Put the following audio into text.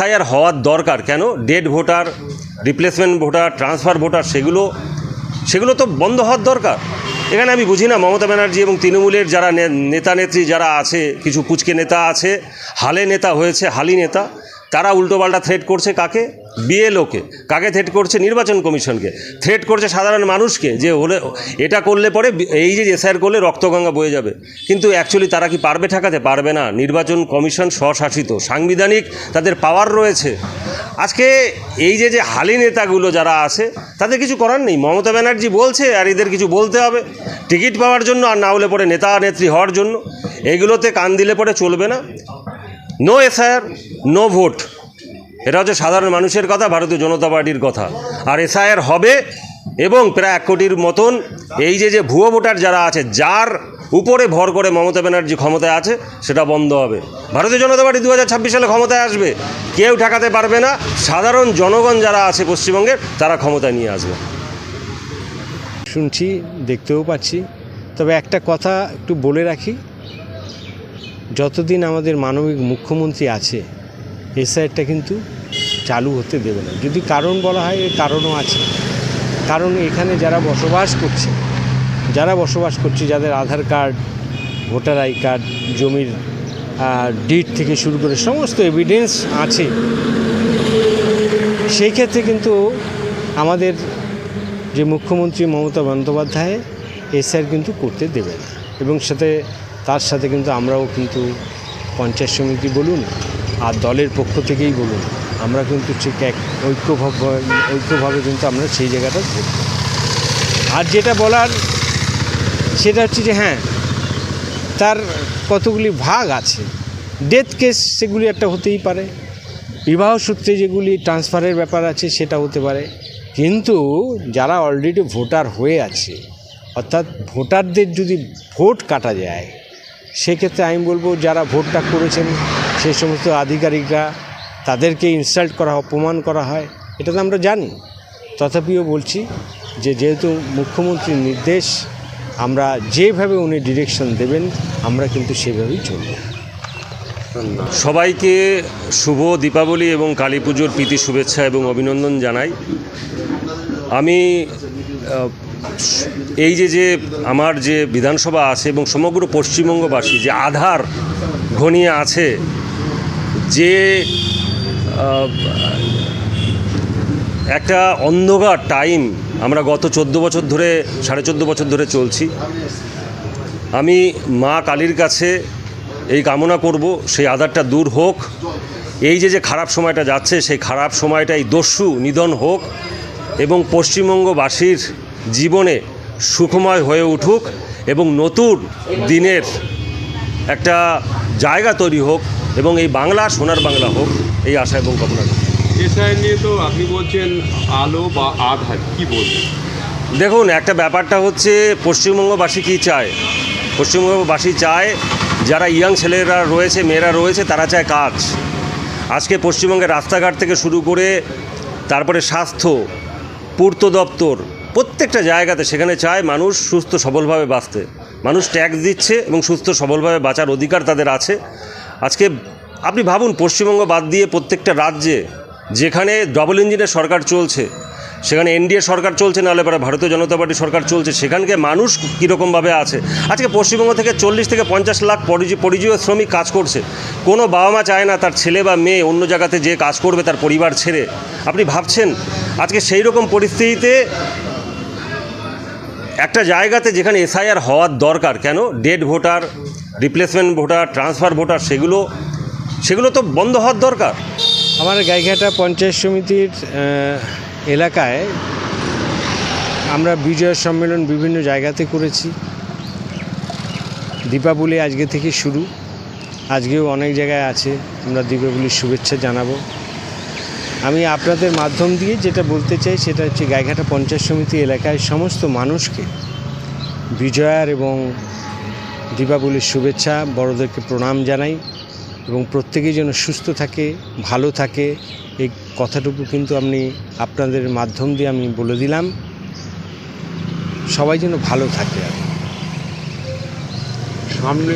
SIR হওয়ার দরকার কেন? Dead voter replacement voter transfer voter সেগুলো সেগুলো তো বন্ধ হওয়ার দরকার। এখানে আমি বুঝি না মমতা ব্যানার্জি এবং তৃণমূলের যারা নেতা নেত্রী যারা আছে, কিছু কুচকে নেতা আছে, হালে নেতা হয়েছে, হালি নেতা, তারা উল্টোপাল্টা থ্রেট করছে কাকে? বিএলওকে কাকে থ্রেট করছে নির্বাচন কমিশনকে? থ্রেট করছে সাধারণ মানুষকে, যে হলে, এটা করলে পরে এই যে এসআইআর করলে রক্তগঙ্গা বয়ে যাবে। কিন্তু অ্যাকচুয়ালি তারা কি পারবে ঠেকাতে? পারবে না। নির্বাচন কমিশন স্বশাসিত, সাংবিধানিক তাদের পাওয়ার রয়েছে। আজকে এই যে যে হালি নেতাগুলো যারা আছে, তাদের কিছু করার নেই। মমতা ব্যানার্জি বলছে, আর এদের কিছু বলতে হবে। টিকিট পাওয়ার জন্য আর না হলে পরে নেতা নেত্রী হওয়ার জন্য। এগুলোতে কান দিলে পরে চলবে না। নো এসআইআর নো ভোট এটা হচ্ছে সাধারণ মানুষের কথা, ভারতীয় জনতা পার্টির কথা। আর এসআইআর হবে এবং প্রায় এক কোটির মতন এই যে যে ভুয়ো ভোটার যারা আছে, যার উপরে ভর করে মমতা ব্যানার্জি ক্ষমতায় আছে, সেটা বন্ধ হবে। ভারতীয় জনতা পার্টি দু হাজার ছাব্বিশ সালে ক্ষমতায় আসবে, কেউ ঠেকাতে পারবে না। সাধারণ জনগণ যারা আছে পশ্চিমবঙ্গের, তারা ক্ষমতায় নিয়ে আসবে। শুনছি, দেখতেও পাচ্ছি। তবে একটা কথা একটু বলে রাখি, যতদিন আমাদের মানবিক মুখ্যমন্ত্রী আছে এসআইআরটা কিন্তু চালু হতে দেবে না। যদি কারণ বলা হয়, এর কারণও আছে। কারণ এখানে যারা বসবাস করছে, যারা বসবাস করছে, যাদের Aadhaar card, voter I card, জমির ডিট থেকে শুরু করে সমস্ত এভিডেন্স আছে। সেই ক্ষেত্রে কিন্তু আমাদের যে মুখ্যমন্ত্রী মমতা বন্দ্যোপাধ্যায় এসআর কিন্তু করতে দেবে না। এবং সাথে, তার সাথে কিন্তু আমরাও কিন্তু পঞ্চায়েত সমিতি বলুন আর দলের পক্ষ থেকেই বলুন, আমরা কিন্তু ঠিক এক ঐক্যভাবে ঐক্যভাবে কিন্তু আমরা সেই জায়গাটা করব আর যেটা বলার, সেটা হচ্ছে যে হ্যাঁ তার কতগুলি ভাগ আছে। ডেথ কেস সেগুলি একটা হতেই পারে। বিবাহ সূত্রে যেগুলি ট্রান্সফারের ব্যাপার আছে, সেটা হতে পারে। কিন্তু যারা অলরেডি ভোটার হয়ে আছে, অর্থাৎ ভোটারদের যদি ভোট কাটা যায়, সেক্ষেত্রে আমি বলব যারা ভোটটা করেছেন সেই সমস্ত আধিকারিকরা তাদেরকে ইনসাল্ট করা অপমান করা হয়, এটা তো আমরা জানি। তথাপিও বলছি যে যেহেতু মুখ্যমন্ত্রীর নির্দেশ, আমরা যেভাবে উনি ডিরেকশন দেবেন, আমরা কিন্তু সেভাবেই চলব। সবাইকে শুভ দীপাবলি এবং কালী পুজোর প্রীতি শুভেচ্ছা এবং অভিনন্দন জানাই। আমি এই যে যে আমার যে বিধানসভা আছে এবং সমগ্র পশ্চিমবঙ্গবাসী যে আধার ঘনিয়ে আছে যে একটা অন্ধকার টাইম আমরা গত চোদ্দ বছর ধরে, সাড়ে চোদ্দ বছর ধরে চলছি। আমি মা কালীর কাছে এই কামনা করব, সেই আধারটা দূর হোক। এই যে যে খারাপ সময়টা যাচ্ছে, সেই খারাপ সময়টাই দস্যু নিধন হোক এবং পশ্চিমবঙ্গবাসীর জীবনে সুখময় হয়ে উঠুক এবং নতুন দিনের একটা জায়গা তৈরি হোক। এবং এই বাংলা সোনার বাংলা হোক এই আশা এবং কামনা। এসআই নিয়ে তো আপনি বলছেন আলো বা আধার কি বলবেন? দেখুন একটা ব্যাপারটা হচ্ছে পশ্চিমবঙ্গবাসী কী চায়? পশ্চিমবঙ্গবাসী চায় যারা ইয়াং ছেলেরা রয়েছে মেয়েরা রয়েছে তারা চায় কাজ। আজকে পশ্চিমবঙ্গের রাস্তাঘাট থেকে শুরু করে তারপরে স্বাস্থ্য পূর্ত দপ্তর প্রত্যেকটা জায়গাতে সেখানে চায় মানুষ সুস্থ সবলভাবে বাঁচতে। মানুষ ট্যাক্স দিচ্ছে এবং সুস্থ সবলভাবে বাঁচার অধিকার তাদের আছে। আজকে আপনি ভাবুন, পশ্চিমবঙ্গ বাদ দিয়ে প্রত্যেকটা রাজ্যে যেখানে ডবল ইঞ্জিনের সরকার চলছে, সেখানে এনডিএ সরকার চলছে, নাহলে পরে ভারতীয় জনতা পার্টি সরকার চলছে, সেখানকে মানুষ কীরকমভাবে আছে? আজকে পশ্চিমবঙ্গ থেকে চল্লিশ থেকে পঞ্চাশ লাখ পরিজি পরিযায়ী শ্রমিক কাজ করছে। কোনো বাবা মা চায় না তার ছেলে বা মেয়ে অন্য জায়গাতে যে কাজ করবে তার পরিবার ছেড়ে। আপনি ভাবছেন, আজকে সেই রকম পরিস্থিতিতে একটা জায়গাতে যেখানে এসআইআর হওয়ার দরকার, কেন? Dead voter replacement voter transfer voter, সেগুলো সেগুলো তো বন্ধ হওয়ার দরকার। আমার গাইঘাটা পঞ্চায়েত সমিতির এলাকায় আমরা বিজয় সম্মেলন বিভিন্ন জায়গাতে করেছি। দীপাবলি আজকে থেকে শুরু। আজকেও অনেক জায়গায় আছে। আমরা দীপাবলির শুভেচ্ছা জানাব। আমি আপনাদের মাধ্যম দিয়ে যেটা বলতে চাই, সেটা হচ্ছে গাইঘাটা পঞ্চায়েত সমিতি এলাকায় সমস্ত মানুষকে বিজয়ার এবং দীপাবলির শুভেচ্ছা, বড়দেরকে প্রণাম জানাই এবং প্রত্যেকেই যেন সুস্থ থাকে, ভালো থাকে এই কথাটুকু কিন্তু আমি আপনাদের মাধ্যম দিয়ে আমি বলে দিলাম সবাই যেন ভালো থাকে আর। সামনে